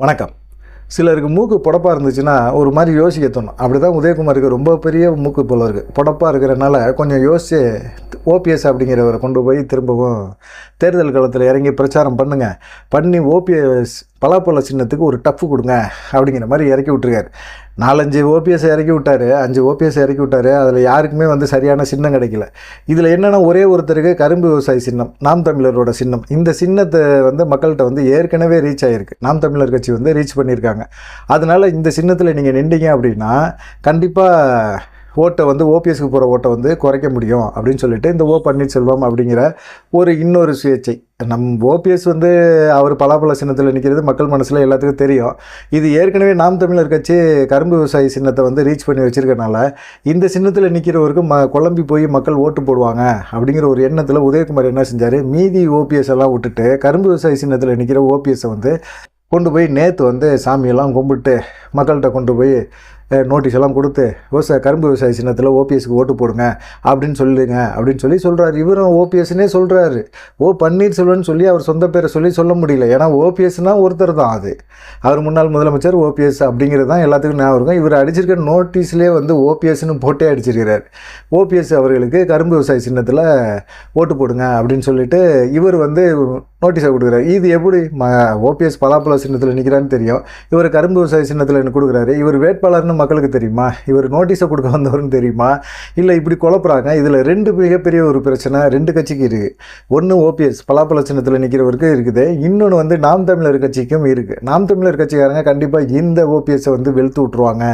வணக்கம். சிலருக்கு மூக்கு புடப்பாக இருந்துச்சுன்னா ஒரு மாதிரி யோசிக்க தோணும். அப்படி தான் உதயகுமாருக்கு ரொம்ப பெரிய மூக்கு போல இருக்குது புடப்பாக இருக்கிறனால கொஞ்சம் யோசித்து ஓபிஎஸ் அப்படிங்கிறவரை கொண்டு போய் திரும்பவும் தேர்தல் காலத்தில் இறங்கி பிரச்சாரம் பண்ணுங்கள் பண்ணி ஓபிஎஸ் பலாப்பழ சின்னத்துக்கு ஒரு டஃப்பு கொடுங்க அப்படிங்கிற மாதிரி இறக்கி விட்டுருக்காரு. நாலஞ்சு ஓபிஎஸ் இறக்கி விட்டார் அஞ்சு ஓபிஎஸ் இறக்கி விட்டாரு அதில் யாருக்குமே வந்து சரியான சின்னம் கிடைக்கல. இதில் என்னென்னா ஒரே ஒருத்தருக்கு கரும்பு விவசாய சின்னம் நாம் தமிழரோட சின்னம். இந்த சின்னத்தை வந்து மக்கள்கிட்ட வந்து ஏற்கனவே ரீச் ஆகிருக்கு நாம் தமிழர் கட்சி வந்து ரீச் பண்ணியிருக்காங்க. அதனால் இந்த சின்னத்தில் நீங்கள் நின்றீங்க அப்படின்னா கண்டிப்பாக ஓட்டை வந்து ஓபிஎஸ்க்கு போகிற ஓட்டை வந்து குறைக்க முடியும் அப்படின்னு சொல்லிட்டு இந்த ஓ பன்னீர்செல்வம் அப்படிங்கிற ஒரு இன்னொரு சுயேட்சை. நம் ஓபிஎஸ் வந்து அவர் பலாப்பழ சின்னத்தில் நிற்கிறது மக்கள் மனசில் எல்லாத்துக்கும் தெரியும். இது ஏற்கனவே நாம் தமிழர் கட்சி கரும்பு விவசாயி சின்னத்தை வந்து ரீச் பண்ணி வச்சுருக்கனால இந்த சின்னத்தில் நிற்கிறவருக்கு ம குழம்பி போய் மக்கள் ஓட்டு போடுவாங்க அப்படிங்கிற ஒரு எண்ணத்தில் உதயகுமார் என்ன செஞ்சார்? மீதி ஓபிஎஸ் எல்லாம் விட்டுட்டு கரும்பு விவசாயி சின்னத்தில் நிற்கிற ஓபிஎஸ்ஸை வந்து கொண்டு போய் நேற்று வந்து சாமியெல்லாம் கும்பிட்டு மக்கள்கிட்ட கொண்டு போய் நோட்டீஸ் எல்லாம் கொடுத்து விவசாய கரும்பு விவசாய சின்னத்தில் ஓபிஎஸ்க்கு ஓட்டு போடுங்க அப்படின்னு சொல்லுங்க. அப்படின்னு சொல்லி சொல்கிறாரு இவரும் ஓபிஎஸ்னே சொல்கிறாரு ஓ பன்னீர்செல்வன் சொல்லி அவர் சொந்த பேரை சொல்லி சொல்ல முடியல. ஏன்னா ஓபிஎஸ்னால் ஒருத்தர் தான் அது. அவர் முன்னாள் முதலமைச்சர் ஓபிஎஸ் அப்படிங்கிறது தான் எல்லாத்துக்கும் ஞாபகம் இருக்கும். இவர் அடிச்சிருக்க நோட்டீஸ்லேயே வந்து ஓபிஎஸ்னு போட்டே அடிச்சிருக்கிறார். ஓபிஎஸ் அவர்களுக்கு கரும்பு விவசாய சின்னத்தில் ஓட்டு போடுங்க அப்படின்னு சொல்லிட்டு இவர் வந்து நோட்டீஸை கொடுக்குறாரு. இது எப்படி ம ஓபிஎஸ் பலாப்பழ சின்னத்தில் நிற்கிறான்னு தெரியும். இவர் கரும்பு விவசாய சின்னத்தில் எனக்கு கொடுக்குறாரு. இவர் வேட்பாளர்னு மக்களுக்கு தெரியுமா? இவர் நோட்டீஸை கொடுக்க வந்தவர்னு தெரியுமா? இல்லை இப்படி குழப்புறாங்க. இதில் ரெண்டு மிகப்பெரிய ஒரு பிரச்சனை ரெண்டு கட்சிக்கு இருக்குது ஒன்று ஓபிஎஸ் பலாப்பழ சின்னத்தில் நிற்கிறவருக்கு இருக்குது. இன்னொன்று வந்து நாம் தமிழர் கட்சிக்கும் இருக்குது நாம் தமிழர் கட்சிக்காரங்க கண்டிப்பாக இந்த ஓபிஎஸ்ஸை வந்து வெளுத்து விட்ருவாங்க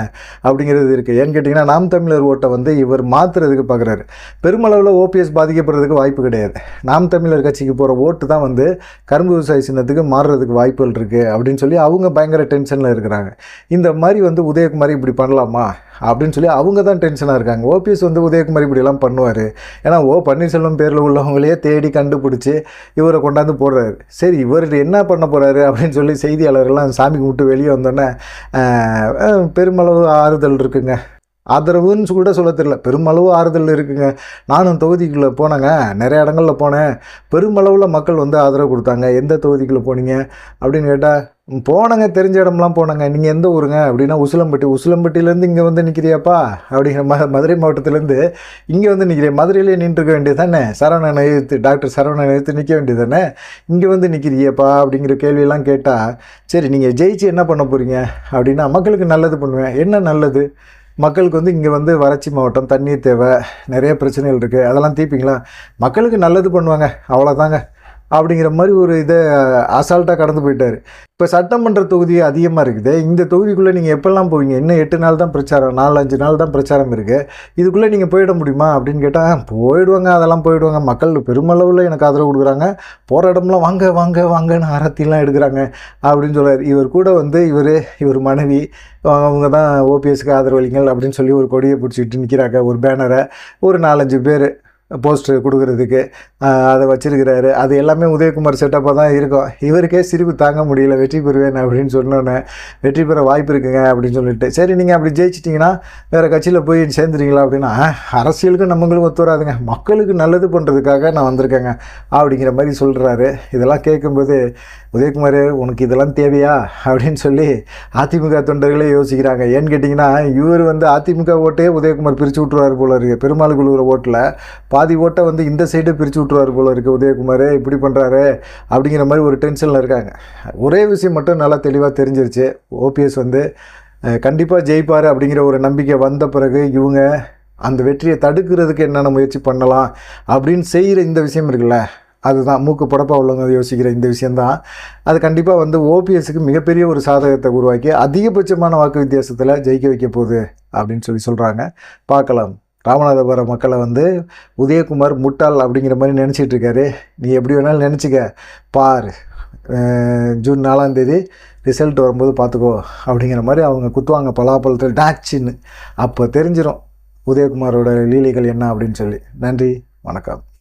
அப்படிங்கிறது இருக்குது ஏன்னு கேட்டிங்கன்னா நாம் தமிழர் ஓட்டை வந்து இவர் மாற்றுறதுக்கு பார்க்குறாரு பெருமளவில் ஓபிஎஸ் பாதிக்கப்படுறதுக்கு வாய்ப்பு கிடையாது. நாம் தமிழர் கட்சிக்கு போகிற ஓட்டு தான் வந்து கரும்பு விவசாய சின்னத்துக்கு மாறுறதுக்கு வாய்ப்புகள் இருக்குது அப்படின்னு சொல்லி அவங்க பயங்கர டென்ஷனில் இருக்கிறாங்க. இந்த மாதிரி வந்து உதயகுமார் இப்படி பண்ணலாமா? அப்படின்னு சொல்லி அவங்க தான் டென்ஷனாக இருக்காங்க. ஓபிஎஸ் வந்து உதயகுமார் இப்படிலாம் பண்ணுவார். ஏன்னா ஓ பன்னீர்செல்வம் பேரில் உள்ளவங்களையே தேடி கண்டுபிடிச்சி இவரை கொண்டாந்து போடுறாரு. சரி இவர் என்ன பண்ண போகிறாரு அப்படின்னு சொல்லி செய்தியாளர்கள்லாம் சாமி கும்பிட்டு வெளியே வந்தோன்னே பெருமளவு ஆறுதல் இருக்குங்க. ஆதரவுன்னு கூட சொல்ல தெரியல. பெருமளவு ஆறுதல் இருக்குங்க. நானும் தொகுதிக்குள்ளே போனேங்க. நிறைய இடங்களில் போனேன். பெருமளவில் மக்கள் வந்து ஆதரவு கொடுத்தாங்க. எந்த தொகுதிக்குள்ளே போனீங்க? அப்படின்னு கேட்டால் போனங்க. தெரிஞ்ச இடம்லாம் போனங்க. நீங்கள் எந்த ஊருங்க? அப்படின்னா உசிலம்பட்டி. உசிலம்பட்டியிலேருந்து இங்கே வந்து நிற்கிறியாப்பா அப்படிங்கிற ம மதுரை மாவட்டத்துலேருந்து இங்கே வந்து நிற்கிறேன் மதுரையிலே நின்றுக்க வேண்டியது தானே சரவணன் எழுத்து டாக்டர் சரவணன் எழுத்து நிற்க வேண்டியது தானே இங்கே வந்து நிற்கிறியப்பா அப்படிங்கிற கேள்வியெல்லாம் கேட்டால் சரி நீங்கள் ஜெயிச்சு என்ன பண்ண போகிறீங்க அப்படின்னா மக்களுக்கு நல்லது பண்ணுவேன். என்ன நல்லது? மக்களுக்கு வந்து இங்கே வந்து வறட்சி மாவட்டம் தண்ணீர் தேவை நிறைய பிரச்சனைகள் இருக்குது அதெல்லாம் தீர்ப்பீங்களா? மக்களுக்கு நல்லது பண்ணுவாங்க. அவ்வளோதாங்க அப்படிங்கிற மாதிரி ஒரு இதை அசால்ட்டாக கடந்து போயிட்டார். இப்போ சட்டமன்ற தொகுதி அதிகமாக இருக்குது. இந்த தொகுதிக்குள்ளே நீங்கள் எப்போல்லாம் போவீங்க? இன்னும் எட்டு நாள் தான் பிரச்சாரம் நாலு அஞ்சு நாள் தான் பிரச்சாரம் இருக்குது இதுக்குள்ளே நீங்கள் போயிட முடியுமா? அப்படின்னு கேட்டால் போயிடுவாங்க அதெல்லாம் போயிடுவாங்க. மக்கள் பெருமளவில் எனக்கு ஆதரவு கொடுக்குறாங்க. போகிற இடம்லாம் வாங்க வாங்க வாங்கன்னு அரத்திலாம் எடுக்கிறாங்க அப்படின்னு சொல்கிறார் இவர் கூட வந்து இவர் இவர் மனைவி அவங்க தான் ஓபிஎஸ்க்கு ஆதரவளிங்கள் அப்படின்னு சொல்லி ஒரு கொடியை பிடிச்சிக்கிட்டு நிற்கிறாங்க ஒரு பேனரை ஒரு நாலஞ்சு பேர். போஸ்டர் கொடுக்குறதுக்கு அதை வச்சுருக்கிறாரு. அது எல்லாமே உதயகுமார் செட்டப்பாக தான் இருக்கும். இவருக்கே சிரிப்பு தாங்க முடியல. வெற்றி பெறுவேன் அப்படின்னு சொன்னோன்னே வெற்றி பெற வாய்ப்பு இருக்குங்க அப்படின்னு சொல்லிட்டு. சரி நீங்கள் அப்படி ஜெயிச்சிட்டிங்கன்னா வேறு கட்சியில் போய் சேர்ந்துறீங்களா அப்படின்னா அரசியலுக்கும் நம்மளுக்கும் ஒத்து வராதுங்க. மக்களுக்கு நல்லது பண்ணுறதுக்காக நான் வந்திருக்கேங்க அப்படிங்கிற மாதிரி சொல்கிறாரு இதெல்லாம் கேட்கும்போது உதயகுமார் உனக்கு இதெல்லாம் தேவையா? அப்படின்னு சொல்லி அதிமுக தொண்டர்களே யோசிக்கிறாங்க. ஏன்னு கேட்டிங்கன்னா இவர் வந்து அதிமுக ஓட்டே உதயகுமார் பிரித்து விட்டுருவார் போல இருக்குது பெருமாள் குழுவுற ஓட்டில் பாதி ஓட்டை வந்து இந்த சைடு பிரித்து விட்ருவார் போல இருக்குது உதயகுமார் இப்படி பண்ணுறாரு அப்படிங்கிற மாதிரி ஒரு டென்ஷனில் இருக்காங்க. ஒரே விஷயம் மட்டும் நல்லா தெளிவாக தெரிஞ்சிருச்சு. ஓபிஎஸ் வந்து கண்டிப்பாக ஜெயிப்பார் அப்படிங்கிற ஒரு நம்பிக்கை வந்த பிறகு இவங்க அந்த வெற்றியை தடுக்கிறதுக்கு என்னென்ன முயற்சி பண்ணலாம் அப்படின்னு செய்கிற இந்த விஷயம் இருக்குல்ல அதுதான். மூக்கு புடப்பா உள்ளவங்க யோசிக்கிற இந்த விஷயந்தான் அது கண்டிப்பாக வந்து ஓபிஎஸ்க்கு மிகப்பெரிய ஒரு சாதகத்தை உருவாக்கி அதிகபட்சமான வாக்கு வித்தியாசத்தில் ஜெயிக்க வைக்க போகுது அப்படின்னு சொல்லி சொல்கிறாங்க பார்க்கலாம். ராமநாதபுரம் மக்களை வந்து உதயகுமார் முட்டாள் அப்படிங்கிற மாதிரி நினச்சிட்டு இருக்காரு. நீ எப்படி வேணாலும் நினச்சிக்க. பார். ஜூன் நாலாம் தேதி ரிசல்ட் வரும்போது பார்த்துக்கோ அப்படிங்கிற மாதிரி அவங்க குத்துவாங்க பலாப்பழத்தில். டாச்சின்னு அப்போ தெரிஞ்சிடும் உதயகுமாரோட லீலைகள் என்ன அப்படின்னு சொல்லி. நன்றி. வணக்கம்.